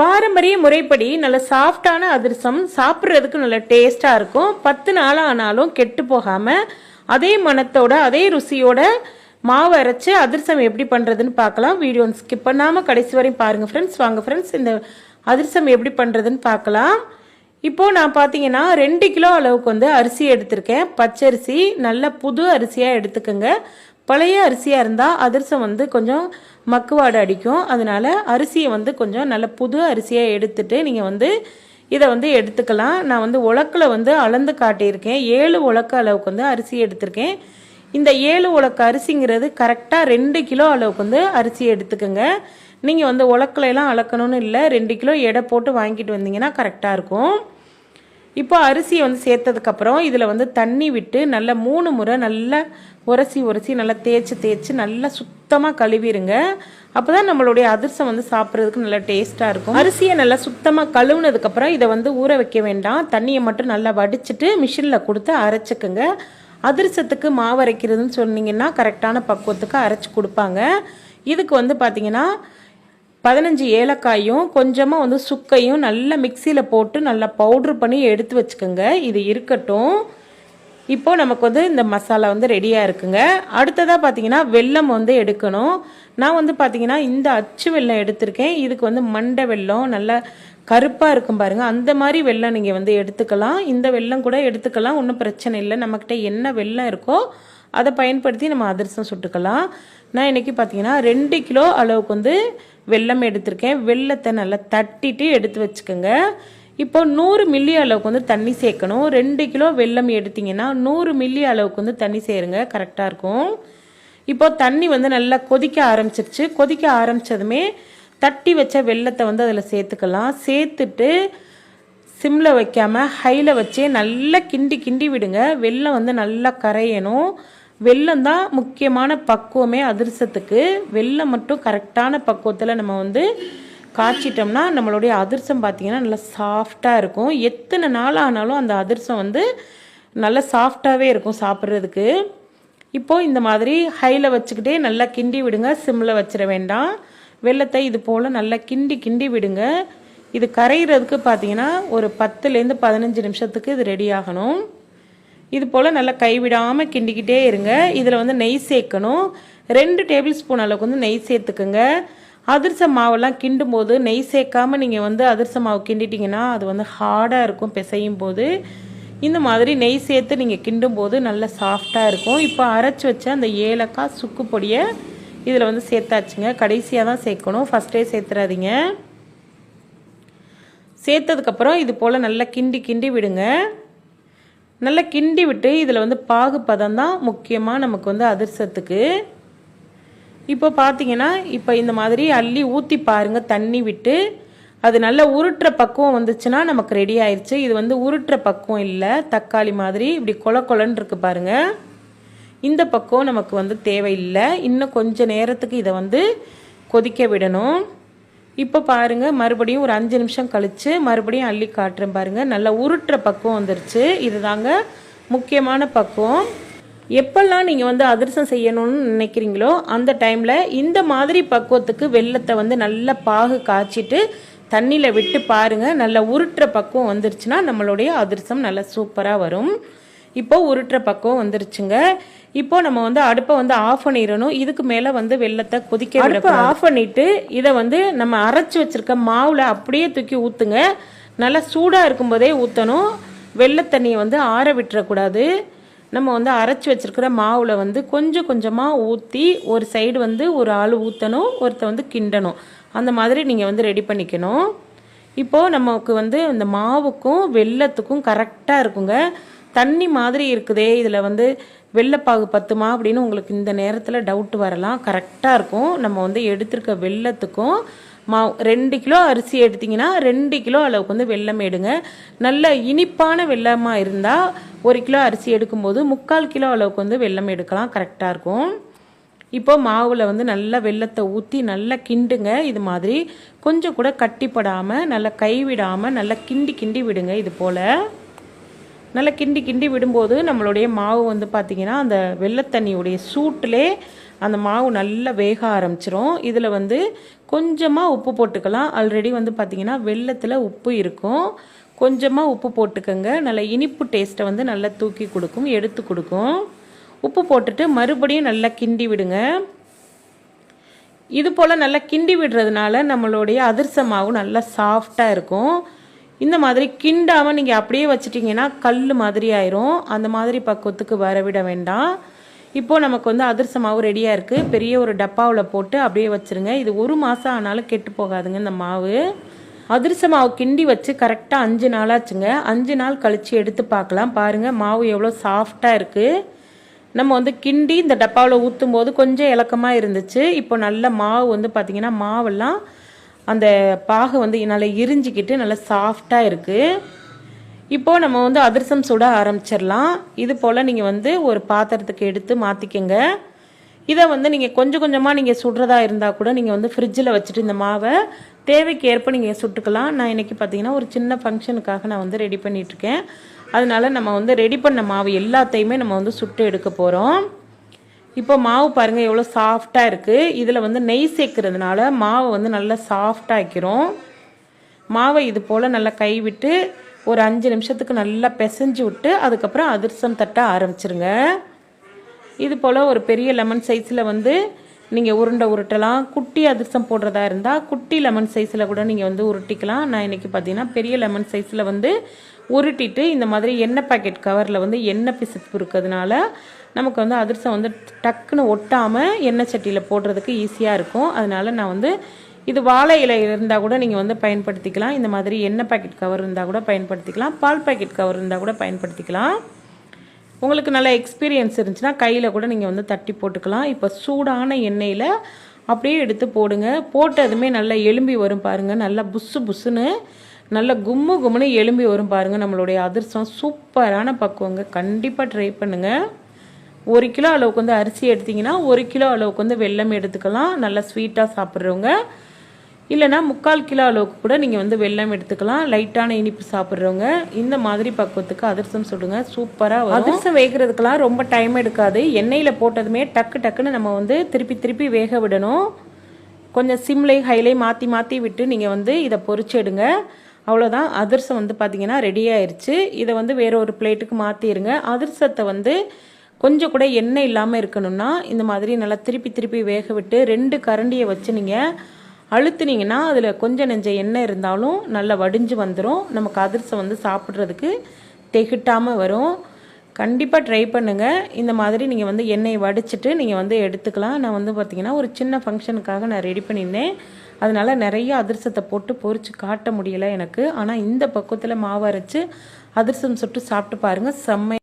பாரம்பரிய முறைப்படி நல்ல சாஃப்டான அதிரசம் சாப்பிட்றதுக்கு நல்ல டேஸ்ட்டாக இருக்கும். பத்து நாள் ஆனாலும் கெட்டு போகாமல் அதே மணத்தோட அதே ருசியோட மாவு அரைச்சி அதிரசம் எப்படி பண்ணுறதுன்னு பார்க்கலாம். வீடியோ ஸ்கிப் பண்ணாமல் கடைசி வரையும் பாருங்கள் ஃப்ரெண்ட்ஸ் வாங்க ஃப்ரெண்ட்ஸ் இந்த அதிரசம் எப்படி பண்ணுறதுன்னு பார்க்கலாம். இப்போது நான் பார்த்தீங்கன்னா ரெண்டு கிலோ அளவுக்கு வந்து அரிசி எடுத்திருக்கேன். பச்சரிசி நல்ல புது அரிசியாக எடுத்துக்கோங்க. பழைய அரிசியாக இருந்தால் அதிரசம் வந்து கொஞ்சம் மக்குவாடு அடிக்கும். அதனால அரிசியை வந்து கொஞ்சம் நல்ல புது அரிசியாக எடுத்துட்டு நீங்கள் வந்து இதை வந்து எடுத்துக்கலாம். நான் வந்து உலக்கில் வந்து அளந்து காட்டியிருக்கேன். ஏழு உலக்க அளவுக்கு வந்து அரிசி எடுத்திருக்கேன். இந்த ஏழு உலக்க அரிசிங்கிறது கரெக்டாக ரெண்டு கிலோ அளவுக்கு வந்து அரிசி எடுத்துக்கோங்க. நீங்கள் வந்து உலக்கில எல்லாம் அளக்கணும்னு இல்லை. ரெண்டு கிலோ எடை போட்டு வாங்கிட்டு வந்தீங்கன்னா கரெக்டாக இருக்கும். இப்போ அரிசியை வந்து சேர்த்ததுக்கப்புறம் இதில் வந்து தண்ணி விட்டு நல்லா மூணு முறை நல்லா உரசி உரசி நல்லா தேய்ச்சி தேய்ச்சி நல்லா சுத்தமாக கழுவிடுங்க அப்போ தான் நம்மளுடைய அதிர்சம் வந்து சாப்பிட்றதுக்கு நல்லா டேஸ்ட்டாக இருக்கும். அரிசியை நல்லா சுத்தமாக கழுவுனதுக்கப்புறம் இதை வந்து ஊற வைக்க வேண்டாம். தண்ணியை மட்டும் நல்லா வடிச்சிட்டு மிஷினில் கொடுத்து அரைச்சிக்கோங்க. அதிரசத்துக்கு மாவு அரைக்கிறதுன்னு சொன்னீங்கன்னா கரெக்டான பக்குவத்துக்கு அரைச்சி கொடுப்பாங்க. இதுக்கு வந்து பார்த்திங்கன்னா பதினஞ்சு ஏலக்காயும் கொஞ்சமாக வந்து சுக்கையும் நல்லா மிக்சியில் போட்டு நல்லா பவுட்ரு பண்ணி எடுத்து வச்சுக்கோங்க. இது இருக்கட்டும். இப்போது நமக்கு வந்து இந்த மசாலா வந்து ரெடியாக இருக்குங்க. அடுத்ததாக பார்த்தீங்கன்னா வெல்லம் வந்து எடுக்கணும். நான் வந்து பார்த்தீங்கன்னா இந்த அச்சு வெல்லம் எடுத்திருக்கேன். இதுக்கு வந்து மண்டை வெல்லம் நல்லா கருப்பாக இருக்கும் பாருங்கள் அந்த மாதிரி வெல்லம் நீங்கள் வந்து எடுத்துக்கலாம். இந்த வெல்லம் கூட எடுத்துக்கலாம். ஒன்றும் பிரச்சனை இல்லை. நம்மக்கிட்ட என்ன வெல்லம் இருக்கோ அதை பயன்படுத்தி நம்ம அதிரசம் சுட்டுக்கலாம். நான் இன்றைக்கி பார்த்தீங்கன்னா ரெண்டு கிலோ அளவுக்கு வந்து வெல்லம் எடுத்திருக்கேன். வெல்லத்தை நல்லா தட்டிட்டு எடுத்து வச்சுக்கோங்க. இப்போ நூறு மில்லி அளவுக்கு வந்து தண்ணி சேர்க்கணும். ரெண்டு கிலோ வெல்லம் எடுத்தீங்கன்னா நூறு மில்லி அளவுக்கு வந்து தண்ணி சேருங்க. கரெக்டாக இருக்கும். இப்போ தண்ணி வந்து நல்லா கொதிக்க ஆரம்பிச்சிருச்சு. கொதிக்க ஆரம்பித்ததுமே தட்டி வச்ச வெல்லத்தை வந்து அதில் சேர்த்துக்கலாம். சேர்த்துட்டு சிம்மில் வைக்காமல் ஹையில் வச்சே நல்லா கிண்டி கிண்டி விடுங்க. வெள்ளம் வந்து நல்லா கரையணும். வெல்லம் தான் முக்கியமான பக்குவமே அதிரசத்துக்கு. வெள்ளம் மட்டும் கரெக்டான பக்குவத்தில் நம்ம வந்து காய்ச்சிட்டோம்னா நம்மளுடைய அதிர்சம் பார்த்திங்கன்னா நல்லா சாஃப்டாக இருக்கும். எத்தனை நாள் ஆனாலும் அந்த அதிரசம் வந்து நல்லா சாஃப்டாகவே இருக்கும் சாப்பிட்றதுக்கு. இப்போது இந்த மாதிரி ஹையில் வச்சுக்கிட்டே நல்லா கிண்டி விடுங்க. சிம்மில் வச்சிட வேண்டாம். வெள்ளத்தை இது போல் நல்லா கிண்டி கிண்டி விடுங்க. இது கரைகிறதுக்கு பார்த்தீங்கன்னா ஒரு பத்துலேருந்து பதினஞ்சு நிமிஷத்துக்கு இது ரெடி ஆகணும். இது போல் நல்லா கைவிடாமல் கிண்டிக்கிட்டே இருங்க. இதில் வந்து நெய் சேர்க்கணும். ரெண்டு டேபிள் ஸ்பூன் அளவுக்கு வந்து நெய் சேர்த்துக்குங்க. அதிரச மாவெல்லாம் கிண்டும் போது நெய் சேர்க்காமல் நீங்கள் வந்து அதிரச மாவு கிண்டிட்டிங்கன்னா அது வந்து ஹார்டாக இருக்கும் பிசையும் போது இந்த மாதிரி நெய் சேர்த்து நீங்கள் கிண்டும் போது நல்லா சாஃப்டாக இருக்கும். இப்போ அரைச்சி வச்ச அந்த ஏலக்காய் சுக்கு பொடியை இதில் வந்து சேர்த்தாச்சுங்க. கடைசியாக தான் சேர்க்கணும். ஃபஸ்ட்டே சேர்த்துறாதீங்க. சேர்த்ததுக்கப்புறம் இது போல் நல்லா கிண்டி கிண்டி விடுங்க. நல்லா கிண்டி விட்டு இதில் வந்து பாகு பதம் தான் முக்கியமாக நமக்கு வந்து அதிர்சத்துக்கு. இப்போ பார்த்தீங்கன்னா இப்போ இந்த மாதிரி அள்ளி ஊற்றி பாருங்கள் தண்ணி விட்டு. அது நல்லா உருட்டுற பக்குவம் வந்துச்சுன்னா நமக்கு ரெடி ஆயிடுச்சு இது வந்து உருட்டுற பக்குவம் இல்லை. தக்காளி மாதிரி இப்படி கொல கொலன்னு இருக்கு பாருங்கள் இந்த பக்குவம் நமக்கு வந்து தேவையில்லை. இன்னும் கொஞ்சம் நேரத்துக்கு இதை வந்து கொதிக்க விடணும். இப்போ பாருங்கள் மறுபடியும் ஒரு அஞ்சு நிமிஷம் கழித்து மறுபடியும் அள்ளி காட்டுறேன் பாருங்கள் நல்லா உருட்டுற பக்குவம் வந்துருச்சு. இதுதாங்க முக்கியமான பக்குவம். எப்பெல்லாம் நீங்கள் வந்து அதிரசம் செய்யணும்னு நினைக்கிறீங்களோ அந்த டைமில் இந்த மாதிரி பக்குவத்துக்கு வெள்ளத்தை வந்து நல்லா பாகு காய்ச்சிட்டு தண்ணியில் விட்டு பாருங்கள் நல்லா உருட்டுற பக்குவம் வந்துருச்சுன்னா நம்மளுடைய அதிரசம் நல்லா சூப்பராக வரும். இப்போ உருட்டுற பக்குவம் வந்துருச்சுங்க. இப்போ நம்ம வந்து அடுப்பை வந்து ஆஃப் பண்ணிடணும். இதுக்கு மேலே வந்து வெள்ளத்தை கொதிக்க அடுப்பை ஆஃப் பண்ணிட்டு இதை வந்து நம்ம அரைச்சி வச்சிருக்க மாவில் அப்படியே தூக்கி ஊற்றுங்க நல்லா சூடாக இருக்கும்போதே ஊற்றணும் வெள்ளை தண்ணியை வந்து ஆற விட்டுறக்கூடாது. நம்ம வந்து அரைச்சி வச்சிருக்கிற மாவில் வந்து கொஞ்சம் கொஞ்சமாக ஊற்றி ஒரு சைடு வந்து ஒரு ஆள் ஊற்றணும் ஒருத்த வந்து கிண்டணும். அந்த மாதிரி நீங்கள் வந்து ரெடி பண்ணிக்கணும். இப்போது நமக்கு வந்து இந்த மாவுக்கும் வெள்ளத்துக்கும் கரெக்டாக இருக்குங்க. தண்ணி மாதிரி இருக்குதே இதில் வந்து வெள்ளைப்பாகு பத்துமா அப்படின்னு உங்களுக்கு இந்த நேரத்தில் டவுட் வரலாம். கரெக்டாக இருக்கும். நம்ம வந்து எடுத்திருக்க வெள்ளத்துக்கும் மா ரெண்டு கிலோ அரிசி எடுத்திங்கன்னா ரெண்டு கிலோ அளவுக்கு வந்து வெல்லம் எடுங்க. நல்ல இனிப்பான வெள்ளமாக இருந்தால் ஒரு கிலோ அரிசி எடுக்கும்போது முக்கால் கிலோ அளவுக்கு வந்து வெல்லம் எடுக்கலாம். கரெக்டாக இருக்கும். இப்போ மாவில் வந்து நல்லா வெள்ளத்தை ஊற்றி நல்லா கிண்டுங்க. இது மாதிரி கொஞ்சம் கூட கட்டிப்படாமல் நல்லா கைவிடாமல் நல்லா கிண்டி கிண்டி விடுங்க இது போல். நல்லா கிண்டி கிண்டி விடும்போது நம்மளுடைய மாவு வந்து பார்த்திங்கன்னா அந்த வெள்ளத்தண்ணியுடைய சூட்டிலே அந்த மாவு நல்லா வேக ஆரம்பிச்சிரும். இதில் வந்து கொஞ்சமாக உப்பு போட்டுக்கலாம். ஆல்ரெடி வந்து பார்த்திங்கன்னா வெள்ளத்தில் உப்பு இருக்கும். கொஞ்சமாக உப்பு போட்டுக்கோங்க. நல்ல இனிப்பு டேஸ்ட்டை வந்து நல்லா தூக்கி கொடுக்கும் எடுத்து கொடுக்கும். உப்பு போட்டுட்டு மறுபடியும் நல்லா கிண்டி விடுங்க. இது போல் நல்லா கிண்டி விடுறதுனால நம்மளுடைய அதிர்ச மாவு நல்லா சாஃப்டாக இருக்கும். இந்த மாதிரி கிண்டாமல் நீங்கள் அப்படியே வச்சிட்டிங்கன்னா கல் மாதிரி ஆயிரும். அந்த மாதிரி பக்குவத்துக்கு வரவிட வேண்டாம். இப்போ நமக்கு வந்து அதிர்ச மாவு ரெடியாக இருக்குது பெரிய ஒரு டப்பாவில் போட்டு அப்படியே வச்சுருங்க. இது ஒரு மாதம் ஆனாலும் கெட்டு போகாதுங்க இந்த மாவு. அதிர்ச மாவு கிண்டி வச்சு கரெக்டாக அஞ்சு நாளாச்சுங்க. அஞ்சு நாள் கழித்து எடுத்து பார்க்கலாம். பாருங்கள் மாவு எவ்வளோ சாஃப்டாக இருக்குது நம்ம வந்து கிண்டி இந்த டப்பாவில் ஊற்றும் போது கொஞ்சம் இலக்கமாக இருந்துச்சு. இப்போ நல்ல மாவு வந்து பார்த்திங்கன்னா மாவெல்லாம் அந்த பாகு வந்து நல்லா இரிஞ்சிக்கிட்டு நல்லா சாஃப்டாக இருக்குது இப்போது நம்ம வந்து அதிரசம் சுட ஆரம்பிச்சிடலாம். இது போல் நீங்கள் வந்து ஒரு பாத்திரத்துக்கு எடுத்து மாற்றிக்கங்க இதை வந்து நீங்கள் கொஞ்சம் கொஞ்சமாக நீங்கள் சுடுறதா இருந்தால் கூட நீங்கள் வந்து ஃப்ரிட்ஜில் வச்சுட்டு இந்த மாவை தேவைக்கு ஏற்ப நீங்கள் சுட்டுக்கலாம். நான் இன்றைக்கி பார்த்தீங்கன்னா ஒரு சின்ன ஃபங்க்ஷனுக்காக நான் வந்து ரெடி பண்ணிகிட்ருக்கேன் அதனால நம்ம வந்து ரெடி பண்ண மாவு எல்லாத்தையுமே நம்ம வந்து சுட்டு எடுக்க போகிறோம் இப்போ மாவு பாருங்கள் எவ்வளோ சாஃப்டாக இருக்குது இதில் வந்து நெய் சேர்க்கறதுனால மாவை வந்து நல்லா சாஃப்டாக ஆக்கிறோம் மாவை இது போல் நல்லா கைவிட்டு ஒரு அஞ்சு நிமிஷத்துக்கு நல்லா பிசைஞ்சு விட்டு அதுக்கப்புறம் அதிர்சம் தட்ட ஆரம்பிச்சிருங்க. இது போல் ஒரு பெரிய லெமன் சைஸில் வந்து நீங்கள் உருண்டை உருட்டலாம். குட்டி அதிர்சம் போடுறதா இருந்தால் குட்டி லெமன் சைஸில் கூட நீங்கள் வந்து உருட்டிக்கலாம். நான் இன்றைக்கி பார்த்தீங்கன்னா பெரிய லெமன் சைஸில் வந்து உருட்டிட்டு இந்த மாதிரி எண்ணெய் பாக்கெட் கவரில் வந்து எண்ணெய் பிசுப்பு இருக்கிறதுனால நமக்கு வந்து அதிரசம் வந்து டக்குன்னு ஒட்டாமல் எண்ணெய் சட்டியில் போடுறதுக்கு ஈஸியாக இருக்கும். அதனால நான் வந்து இது வாழை இலை இருந்தால் கூட நீங்கள் வந்து பயன்படுத்திக்கலாம். இந்த மாதிரி எண்ணெய் பாக்கெட் கவர் இருந்தால் கூட பயன்படுத்திக்கலாம். பால் பாக்கெட் கவர் இருந்தால் கூட பயன்படுத்திக்கலாம். உங்களுக்கு நல்ல எக்ஸ்பீரியன்ஸ் இருந்துச்சுன்னா கையில் கூட நீங்கள் வந்து தட்டி போட்டுக்கலாம். இப்போ சூடான எண்ணெயில் அப்படியே எடுத்து போடுங்க. போட்டதுமே நல்லா எலும்பி வரும் பாருங்கள் நல்லா புஸ்ஸு புஸ்ஸுன்னு நல்ல கும்மு கும்முன்னு எலும்பி வரும் பாருங்கள் நம்மளுடைய அதிர்ஷ்டம் சூப்பரான பக்குவங்க. கண்டிப்பாக ட்ரை பண்ணுங்கள் ஒரு கிலோ அளவுக்கு வந்து அரிசி எடுத்திங்கன்னா ஒரு கிலோ அளவுக்கு வந்து வெல்லம் எடுத்துக்கலாம். நல்லா ஸ்வீட்டாக சாப்பிட்றவங்க. இல்லைனா முக்கால் கிலோ அளவுக்கு கூட நீங்கள் வந்து வெல்லம் எடுத்துக்கலாம். லைட்டான இனிப்பு சாப்பிட்றவங்க. இந்த மாதிரி பக்குவத்துக்கு அதிரசம் சுடுங்க சூப்பராக அதிரசம் வேகிறதுக்கெல்லாம் ரொம்ப டைம் எடுக்காது. எண்ணெயில் போட்டதுமே டக்கு டக்குன்னு நம்ம வந்து திருப்பி திருப்பி வேக விடணும். கொஞ்சம் சிம்லை ஹைலை மாற்றி மாற்றி விட்டு நீங்கள் வந்து இதை பொறிச்சிடுங்க அவ்வளோதான் அதிரசம் வந்து பார்த்திங்கன்னா ரெடி ஆயிடுச்சு இதை வந்து வேற ஒரு பிளேட்டுக்கு மாற்றிடுங்க அதிரசத்தை வந்து கொஞ்சம் கூட எண்ணெய் இல்லாமல் இருக்கணும்னா இந்த மாதிரி நல்லா திருப்பி திருப்பி வேக விட்டு ரெண்டு கரண்டியை வச்சு நீங்கள் அழுத்துனீங்கன்னா அதில் கொஞ்சம் நெஞ்ச எண்ணெய் இருந்தாலும் நல்லா வடிஞ்சு வந்துடும் நமக்கு அதிரசம் வந்து சாப்பிட்றதுக்கு தெகிட்டாமல் வரும். கண்டிப்பாக ட்ரை பண்ணுங்கள் இந்த மாதிரி நீங்கள் வந்து எண்ணெயை வடிச்சிட்டு நீங்கள் வந்து எடுத்துக்கலாம். நான் வந்து பார்த்திங்கன்னா ஒரு சின்ன ஃபங்க்ஷனுக்காக நான் ரெடி பண்ணியிருந்தேன். அதனால் நிறைய அதிரசத்தை போட்டு பொறிச்சு காட்ட முடியலை எனக்கு. ஆனால் இந்த பக்குவத்தில் மாவு அரைச்சி அதிரசம் சுட்டு சாப்பிட்டு பாருங்கள் செம்மை